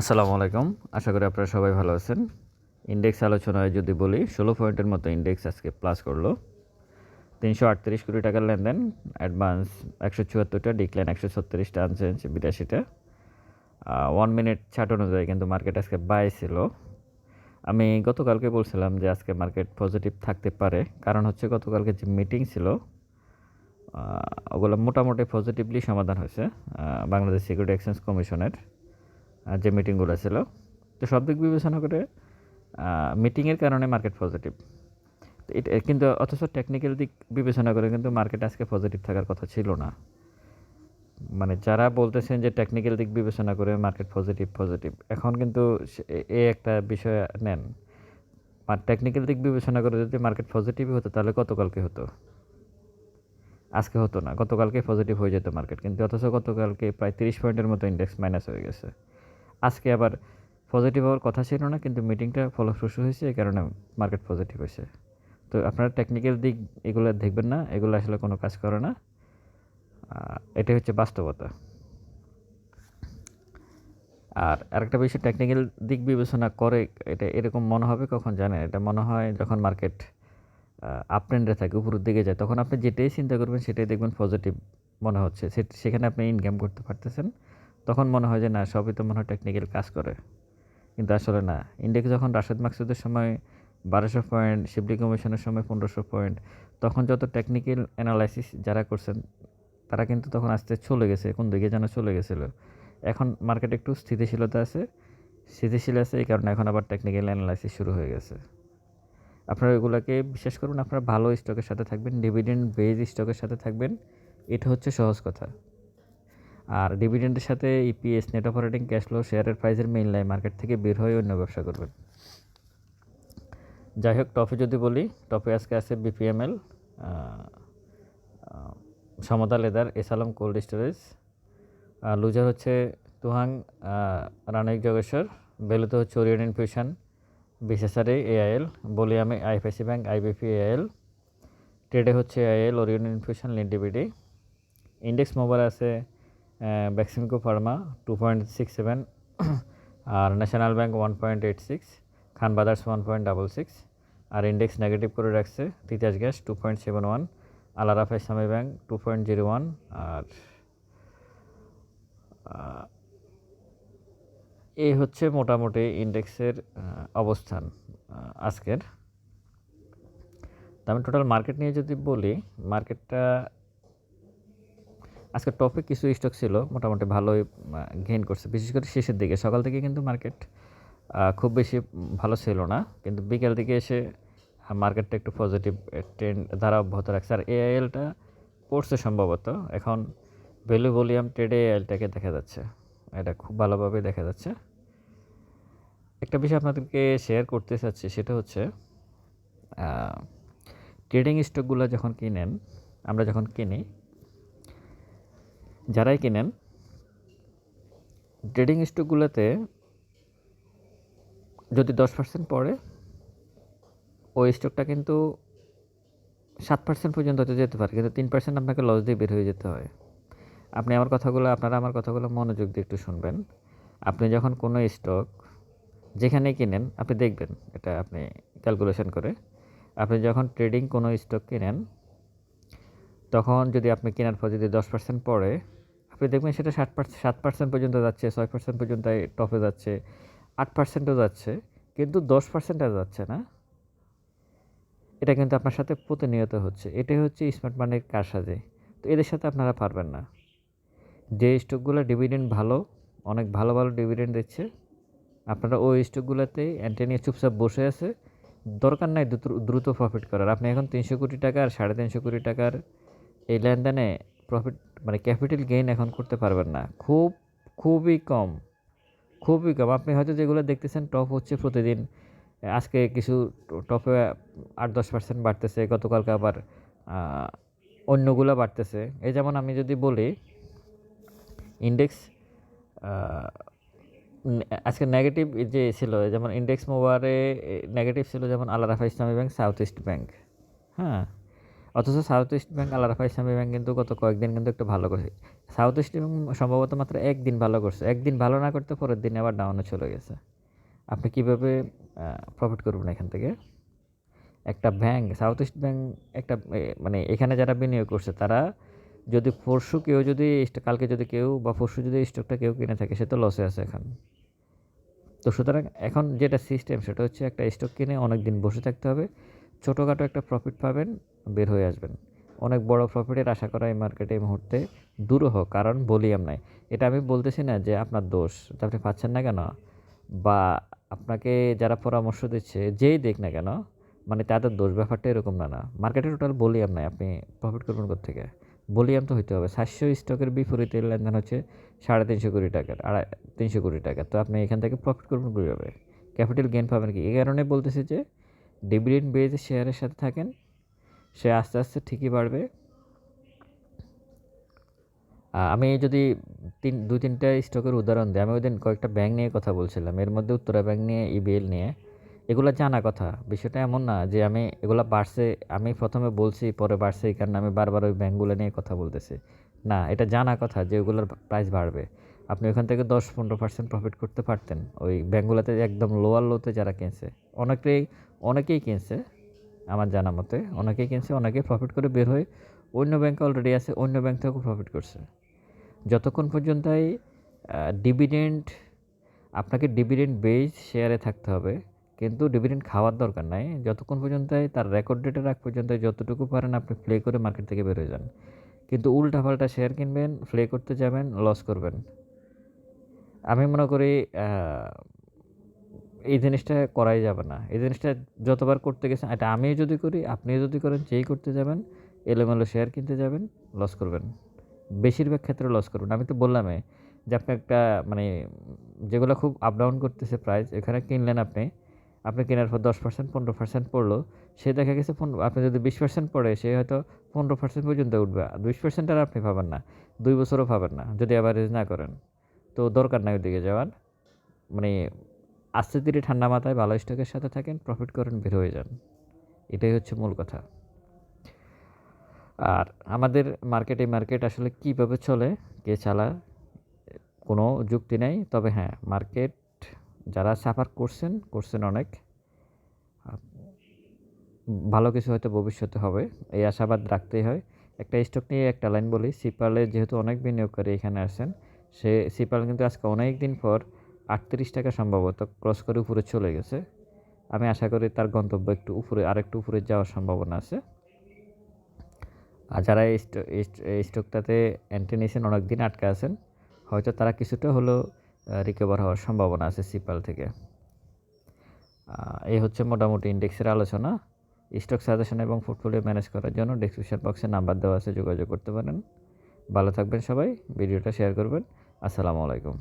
আসসালামু আলাইকুম। আশা করি আপনারা সবাই ভালো আছেন। ইন্ডেক্স আলোচনায় যদি বলি, ষোলো পয়েন্টের মতো ইন্ডেক্স আজকে প্লাস করল। তিনশো আটত্রিশ কোটি টাকার লেনদেন অ্যাডভান্স একশো চুয়াত্তরটা ডিক্লাইন একশো ছত্রিশটা আনচেঞ্জ বিরাশিটা। ওয়ান মিনিট ছাট অনুযায়ী কিন্তু মার্কেট আজকে বাই ছিল। আমি গতকালকে বলছিলাম যে আজকে মার্কেট পজিটিভ থাকতে পারে। কারণ হচ্ছে গতকালকে যে মিটিং ছিল ওগুলো মোটামুটি পজিটিভলি সমাধান হয়েছে বাংলাদেশ সিকিউরিটি এক্সচেঞ্জ কমিশনের যে মিটিংগুলো ছিল। তো সব দিক বিবেচনা করে মিটিংয়ের কারণে মার্কেট পজিটিভ এটা, কিন্তু অথচ টেকনিক্যাল দিক বিবেচনা করে কিন্তু মার্কেট আজকে পজিটিভ থাকার কথা ছিল না। মানে যারা বলতেছেন যে টেকনিক্যাল দিক বিবেচনা করে মার্কেট পজিটিভ পজিটিভ এখন কিন্তু এ- একটা বিষয় নেন। আর টেকনিক্যাল দিক বিবেচনা করে যদি মার্কেট পজিটিভ হতো, তাহলে গতকালকে হতো। আজকে হতো না, গতকালকে পজিটিভ হয়ে যেত মার্কেট কিন্তু অথচ গতকালকে প্রায় তিরিশ পয়েন্টের মতো ইন্ডেক্স মাইনাস হয়ে গেছে। আজকে আবার পজিটিভ হওয়ার কথা ছিল না, কিন্তু মিটিংটা ফলপ্রসূ হয়েছে, এই কারণে মার্কেট পজিটিভ হয়েছে। তো আপনারা টেকনিক্যাল দিক এগুলো দেখবেন না, এগুলো আসলে কোনো কাজ করে না। এটাই হচ্ছে বাস্তবতা। আর আরেকটা বিষয় টেকনিক্যাল দিক বিবেচনা করে এটা এরকম মনে হবে, কখন জানেন? এটা মনে হয় যখন মার্কেট আপ ট্রেন্ডে থাকে, উপরের দিকে যায়, তখন আপনি যেটাই চিন্তা করবেন, সেটাই দেখবেন পজিটিভ মনে হচ্ছে। সেখানে আপনি ইনকাম করতে পারতেছেন। তখন মনে হয় যে, না, সবই তো মনে হয় টেকনিক্যাল কাজ করে। কিন্তু আসলে না। ইন্ডেক্স যখন রাশেদ মাকসুদের সময় বারোশো পয়েন্ট শিবলি কমিশনের সময় পনেরোশো পয়েন্ট তখন যত টেকনিক্যাল অ্যানালাইসিস যারা করছেন, তারা কিন্তু তখন আস্তে চলে গেছে, কোন দিকে যেন চলে গেছিল। এখন মার্কেট একটু স্থিতিশীলতা আছে। স্থিতিশীল আছে এই কারণে এখন আবার টেকনিক্যাল অ্যানালাইসিস শুরু হয়ে গেছে। আপনারা এগুলোকে বিশ্বাস করুন, আপনারা ভালো স্টকের সাথে থাকবেন ডিভিডেন্ড বেজ স্টকের সাথে থাকবেন। এটা হচ্ছে সহজ কথা। আর ডিভিডেন্ডের সাথে EPS net operating cash flow শেয়ারের প্রাইসের মেইন লাইন মার্কেট থেকে বের হয়ে অন্য ব্যবসা করবেন। যাই হোক টপে যদি বলি টপে আজকে আছে বিপিএমএল সমতা লেদার, এসালম কোল্ড স্টোরেজ লুজার হচ্ছে তুহাং রানিক যোগেশ্বর বেলুতে হচ্ছে ওরিয়ন ইনফিউশন বিশেষারে এআইএল বলি বলিয়ামে আইএফআইসি ব্যাংক আইবিপি এআইএল ট্রেডে হচ্ছে AIL Orion infusion Linde BD index mobile আছে Beximco pharma two point six seven আর national bank one point eight six Khan brothers one point double six আর index negative করে রাখছে Titas gas two point seven one Al Arafah Islami bank two point zero one আর এই হচ্ছে মোটামুটি ইন্ডেক্সের অবস্থান আজকের। আমি total market নিয়ে যদি বলি মার্কেটটা আজকে টপে কিছু স্টক ছিল, মোটামুটি ভালোই গেইন করছে। বিশেষ করে শেষের দিকে। সকাল থেকে কিন্তু মার্কেট খুব বেশি ভালো ছিল না। কিন্তু বিকেল দিকে এসে মার্কেটটা একটু পজিটিভ ট্রেন্ড ধারা অব্যাহত রাখছে। আর এআইএলটা পড়ছে সম্ভবত। এখন ভ্যালু ভলিউম ট্রেডে এআইএলটাকে দেখা যাচ্ছে। এটা খুব ভালোভাবে দেখা যাচ্ছে। একটা বিষয় আপনাদেরকে শেয়ার করতে চাচ্ছি, সেটা হচ্ছে ট্রেডিং স্টকগুলো যখন কিনেন, আমরা যখন কিনি যারাই কিনেন ট্রেডিং স্টকগুলোতে যদি দশ পার্সেন্ট পড়ে, ওই স্টকটা কিন্তু সাত পার্সেন্ট পর্যন্ত হতে যেতে পারে। কিন্তু তিন পার্সেন্ট আপনাকে লস দিয়ে বের হয়ে যেতে হয়। আপনি আমার কথাগুলো, আপনারা আমার কথাগুলো মনোযোগ দিয়ে একটু শুনবেন। আপনি যখন কোনো স্টক যেখানে কিনেন, আপনি দেখবেন, এটা আপনি ক্যালকুলেশন করে, আপনি যখন ট্রেডিং কোনো স্টক কিনেন তখন যদি আপনি কেনার পর যদি দশ পার্সেন্ট পড়ে, আপনি দেখবেন সেটা ষাট সাত পার্সেন্ট পর্যন্ত যাচ্ছে, ছয় পার্সেন্ট পর্যন্ত টপে যাচ্ছে, আট পার্সেন্টও যাচ্ছে, কিন্তু দশ পার্সেন্ট আর যাচ্ছে না। এটা কিন্তু আপনার সাথে প্রতিনিয়ত হচ্ছে। এটাই হচ্ছে স্মার্ট মানির কারসাজি। তো এদের সাথে আপনারা পারবেন না। যে স্টকগুলো ডিভিডেন্ড ভালো, অনেক ভালো ভালো ডিভিডেন্ড দিচ্ছে, আপনারা ওই স্টকগুলোতে অ্যান্টি নিয়ে চুপচাপ বসে আছে। দরকার নাই দ্রুত প্রফিট করার। আপনি এখন তিনশো কোটি টাকার, সাড়ে তিনশো কোটি টাকার এই লেনদেনে প্রফিট মানে ক্যাপিটাল গেইন এখন করতে পারবেন না। খুব, খুবই কম খুবই কম। আপনি হয়তো যেগুলো দেখতেছেন টপ হচ্ছে প্রতিদিন আজকে কিছু টপে আট দশ পার্সেন্ট বাড়তেছে, গতকালকে আবার অন্যগুলো বাড়তেছে। এই যেমন আমি যদি বলি ইন্ডেক্স আজকে নেগেটিভ যে ছিল যেমন ইন্ডেক্স মোবারে নেগেটিভ ছিল যেমন আল্লাহ রাফা ইসলামী ব্যাংক সাউথ ইস্ট ব্যাংক হ্যাঁ? অথচ south east bank bank Al Arafah Islami bank কিন্তু গত কয়েকদিন কিন্তু একটু ভালো করছে। সাউথ ইস্ট ব্যাংক সম্ভবত মাত্র একদিন ভালো করছে। একদিন ভালো না করতে পরের দিন আবার ডাউনে চলে গেছে। আপনি কীভাবে প্রফিট করবেন এখান থেকে? একটা ব্যাংক সাউথ ইস্ট ব্যাংক একটা মানে এখানে যারা বিনিয়োগ করছে, তারা যদি পরশু কেউ যদি কালকে যদি কেউ বা পরশু যদি স্টকটা কেউ কিনে থাকে, সে তো লসে আছে এখন। তো সুতরাং এখন যেটা সিস্টেম সেটা হচ্ছে একটা স্টক কিনে অনেক দিন বসে থাকতে হবে। ছোটোখাটো একটা প্রফিট পাবেন। বের হয়ে আসবেন। অনেক বড় প্রফিটের আশা করা এই মার্কেটে এই মুহূর্তে দুরূহ কারণ বলিয়াম নাই। এটা আমি বলতেছি না যে আপনার দোষ আপনি পাচ্ছেন না কেন? বা আপনাকে যারা পরামর্শ দিচ্ছে, যেই দেখ না কেন মানে তাদের দোষ ব্যাপারটা এরকম না না। মার্কেটে টোটাল বলিয়াম নাই, আপনি প্রফিট করবেন থেকে বলিয়াম তো হইতে হবে। সাতশো স্টকের বিপরীতে লেনদেন হচ্ছে সাড়ে তিনশো কোটি টাকার, আড়াই, তিনশো কোটি টাকা তো আপনি এখান থেকে প্রফিট করবেন কীভাবে? ক্যাপিটাল গেইন পাবেন কি? এই কারণে বলতেছি যে ডিভিডেন্ড বেজ শেয়ারের সাথে থাকেন সে আস্তে আস্তে ঠিকই বাড়বে আমি যদি তিন দুই তিনটা স্টকের উদাহরণ দিই, আমি ওই দিন কয়েকটা ব্যাংক নিয়ে কথা বলছিলাম। এর মধ্যে উত্তরা ব্যাংক নিয়ে ইবিএল নিয়ে, এগুলো জানা কথা। বিষয়টা এমন না যে আমি এগুলো বাড়ছে, আমি প্রথমে বলছি, পরে বাড়ছে, এই কারণে আমি বারবার ওই ব্যাংকগুলো নিয়ে কথা বলতেছি। না, এটা জানা কথা যে ওগুলোর প্রাইস বাড়বে। আপনি ওখান থেকে দশ, পনেরো পার্সেন্ট প্রফিট করতে পারতেন। ওই ব্যাংকগুলোতে একদম লোয়ার লোতে যারা কিনছে, অনেকেই অনেকেই কিনছে। আমার জানা মতে অনেকেই কিনছে, অনেকে প্রফিট করে বের হয়ে অন্য ব্যাংকে অলরেডি আছে, অন্য ব্যাংক থেকেও প্রফিট করছে। যতক্ষণ পর্যন্ত ডিভিডেন্ড আপনাকে ডিভিডেন্ড বেস শেয়ারে থাকতে হবে, কিন্তু ডিভিডেন্ড খাওয়ার দরকার নাই। যতক্ষণ পর্যন্ত তার রেকর্ড ডেটের আগ পর্যন্ত যতটুকু পারেন আপনি প্লে করে মার্কেট থেকে বেরোয় যান। কিন্তু উল্টা পাল্টা শেয়ার কিনবেন প্লে করতে যাবেন লস করবেন। আমি মনে করি এই জিনিসটা করাই যাবে না। এই জিনিসটা যতবার করতে গেছেন, এটা আমি যদি করি, আপনিও যদি করেন, যেই করতে যাবেন, এলোমেলো শেয়ার কিনতে যাবেন লস করবেন। বেশিরভাগ ক্ষেত্রে লস করবেন। আমি তো বললামই যে আপনি একটা মানে যেগুলো খুব আপ ডাউন করতেছে প্রাইস এখানে কিনলেন আপনি আপনি কেনার পর দশ পার্সেন্ট পনেরো পার্সেন্ট পড়ল, সে দেখা গেছে আপনি যদি বিশ পার্সেন্ট পড়ে, সে হয়তো পনেরো পার্সেন্ট পর্যন্ত উঠবে। বিশ পার্সেন্ট আর আপনি পাবেন না, দুই বছরও পাবেন না, যদি অ্যাভারেজ না করেন। তো দরকার নাই ওইদিকে যাওয়ার। মানে আস্তে ধীরে ঠান্ডা মাথায় ভালো স্টকের সাথে থাকেন প্রফিট করেন, বের হয়ে যান। এটাই হচ্ছে মূল কথা। আর আমাদের মার্কেটে মার্কেট আসলে কীভাবে চলে, কে চালা কোনো যুক্তি নেই। তবে হ্যাঁ মার্কেট যারা সাফার করছেন করছেন অনেক ভালো কিছু হয়তো ভবিষ্যতে হবে, এই আশাবাদ রাখতেই হয়। একটা স্টক নিয়ে একটা লাইন বলি সিপালে যেহেতু অনেক বিনিয়োগকারী এখানে আসেন সে সিপাল কিন্তু আজকে অনেক দিন পর আটত্রিশ টাকা সম্ভবত, ক্রস করে উপরে চলে গেছে। আমি আশা করি তার গন্তব্য একটু উপরে, আরেকটু উপরে যাওয়ার সম্ভাবনা আছে। আর যারা এই স্ট- এই স্ট- এই স্টকটাতে এন্ট্রি নিয়েছেন অনেক দিন আটকে আছেন, হয়তো তারা কিছুটা হলেও রিকভার হওয়ার সম্ভাবনা আছে সিপাল থেকে। এই হচ্ছে মোটামুটি ইন্ডেক্সের আলোচনা। স্টক সাজেশন এবং পোর্টফোলিও ম্যানেজ করার জন্য ডিসক্রিপশন বক্সে নাম্বার দেওয়া আছে, যোগাযোগ করতে পারেন। ভালো থাকবেন সবাই, ভিডিওটা শেয়ার করবেন। আসসালামু আলাইকুম।